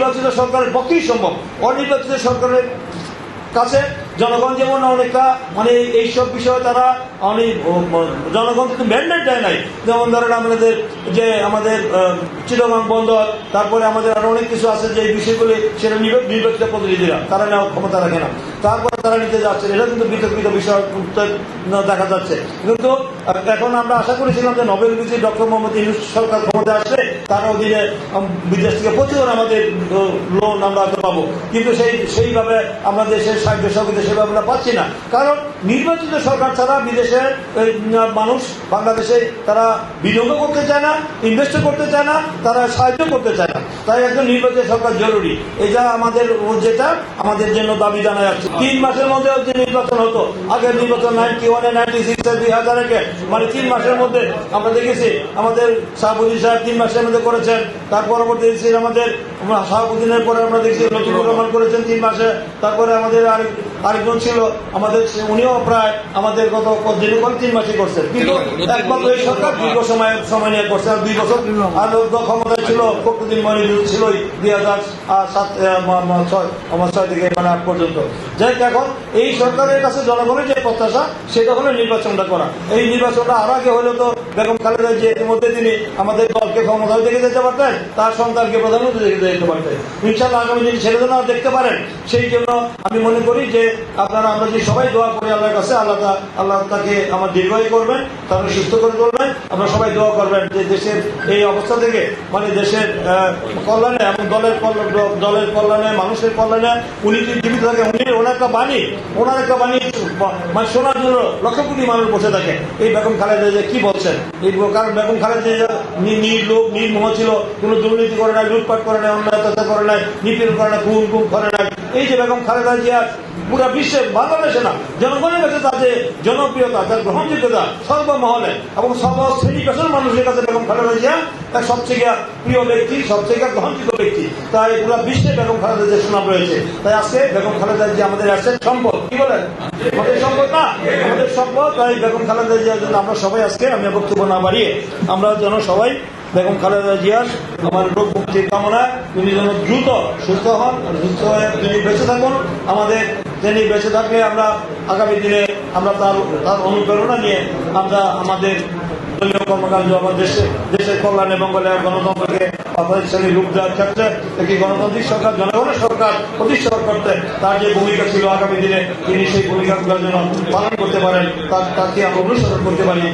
নির্বাচিত সরকারের পক্ষেই সম্ভব। অনির্বাচিত সরকারের কাছে জনগণ যেমন অনেকটা মানে এইসব বিষয়ে তারা অনেক জনগণ কিন্তু ম্যান্ডেট দেয় নাই। যেমন ধরেন আমাদের যে আমাদের চিটাগাং বন্দর, তারপরে আমাদের আরও অনেক কিছু আছে যে বিষয়গুলি সেটা নির্বা- নির্বাচিত প্রতিনিধিরা, তারা নেওয়ার ক্ষমতা রাখে না। তারপরে তারা নিতে যাচ্ছে। এটা কিন্তু বিতর্কিত বিষয় দেখা যাচ্ছে। কিন্তু এখন আমরা আশা করেছিলাম যে নোবেল বিজয়ী ডক্টর মোহাম্মদ ইউনুস সরকার ক্ষমতা আসলে তার অধীনে বিদেশ থেকে প্রচুর আমাদের লোন আমরা হয়তো পাবো। কিন্তু সেই, সেইভাবে আমরা দেশের সাহায্য সহযোগিতা সেভাবে আমরা পাচ্ছি না। কারণ নির্বাচিত সরকার ছাড়া বিদেশের মানুষ বাংলাদেশে তারা বিনিয়োগ করতে চায় না ইনভেস্ট করতে চায় না, তারা সাহায্য করতে চায় না। তাই একজন নির্বাচিত সরকার জরুরি। এটা আমাদের যেটা, আমাদের জন্য দাবি জানা যাচ্ছে তিন মাসের মধ্যে যে নির্বাচন হতো। আগের নির্বাচন নাইনটি ওয়ানে নাইনটি সিক্সে দুই হাজার মানে তিন মাসের মধ্যে আমরা দেখেছি আমাদের শাহাবুদ্দিন সাহেব তিন মাসের মধ্যে করেছেন। তার পরবর্তী দেখছি আমাদের শাহাবুদ্দিনের পরে আমরা দেখছি লতিফুর রহমান করেছেন তিন মাসে। তারপরে আমাদের আরেক আরেকজন ছিল আমাদের উনিও প্রায় আমাদের গত দিনে করে তিন মাসে করছেন। কিন্তু একমাত্র এই সরকার দীর্ঘ সময় সময় নিয়ে করছে আর দুই বছর। আর লোক ক্ষমতায় ছিল ফখরুদ্দিন মনি ছিলই দুই হাজার সাত ছয় আমার ছয় থেকে মানে আট পর্যন্ত। যাই এখন এই সরকারের কাছে জনগণের যে প্রত্যাশা সেটা হলো নির্বাচনটা করা। এই নির্বাচনটা আরও আগে হলে তো বেগম খালেদা যে ইতিমধ্যে তিনি আমাদের দলকে ক্ষমতায় দেখে যেতে পারতেন তার সন্তানকে প্রধানমন্ত্রী দেখে যেতে ইনশাল্লাহ আগামী দিন ছেড়ে দেখতে পারেন। সেই জন্য আমি মনে করি যে আপনারা, আমরা যে সবাই দোয়া করি আল্লাহর কাছে, আল্লাহ আল্লাহ তাকে আমার দীর্ঘায়ু করবেন, তাকে সুস্থ করে তুলবেন। আমরা সবাই দোয়া করবেন যে দেশের এই অবস্থা থেকে মানে দেশের কল্যাণে এবং দলের দলের কল্যাণে, মানুষের কল্যাণে, উনি যদি জীবিত থাকে, উনি ওনার একটা বাণী, ওনার একটা বাণী মানে শোনার জন্য লক্ষ কোটি মানুষ বসে থাকে। এই বেগম খালেদা যে কি বলছেন? এই কারণ বেগম খালেদা নি- নির্লোভ, নির্মোহ ছিল, কোনো দুর্নীতি করে না লুটপাট করে নাই এই যে বেগম খালেদা জিয়া, পুরো বিশ্বে না, জনগণের কাছে জনপ্রিয়তা তার গ্রহণযোগ্যতা সর্বমহলে এবং সর্ব শ্রেণি পেশার মানুষের কাছে বেগম খালেদা জিয়া এক সবচেয়ে প্রিয় ব্যক্তি, সবচেয়ে গ্রহণযোগ্য ব্যক্তি। তাই পুরো বিশ্বে বেগম খালেদা জিয়ার সুনাম রয়েছে। তাই আজকে বেগম খালেদা জিয়া আমাদের আসছে সম্পদ। কি বলেন? আমাদের আমাদের সম্পদ, তাই বেগম খালেদা জিয়ার জন্য আমরা সবাই আজকে, আমি বক্তব্য না বাড়িয়ে, আমরা যেন সবাই বেগম খালেদা জিয়ার আমার রোগ মুক্তির কামনা তিনি যেন দ্রুত সুস্থ হন, সুস্থ হয়ে তিনি বেঁচে থাকুন। আমাদের তিনি বেঁচে থাকলে আমরা আগামী দিনে আমরা তার তার অনুপ্রেরণা নিয়ে আমরা আমাদের দলীয় কর্মকাণ্ড আমার দেশে, দেশের কল্যাণ কল্যাণ গণতন্ত্রকে অপরাধী রূপ দেওয়ার ক্ষেত্রে একটি গণতান্ত্রিক সরকার, জনগণের সরকার প্রতিষ্ঠা করতে তার যে ভূমিকা ছিল আগামী দিনে, তিনি সেই ভূমিকাগুলো জন্য পালন করতে পারেন, তার, তাকে আমরা অনুসরণ করতে পারি।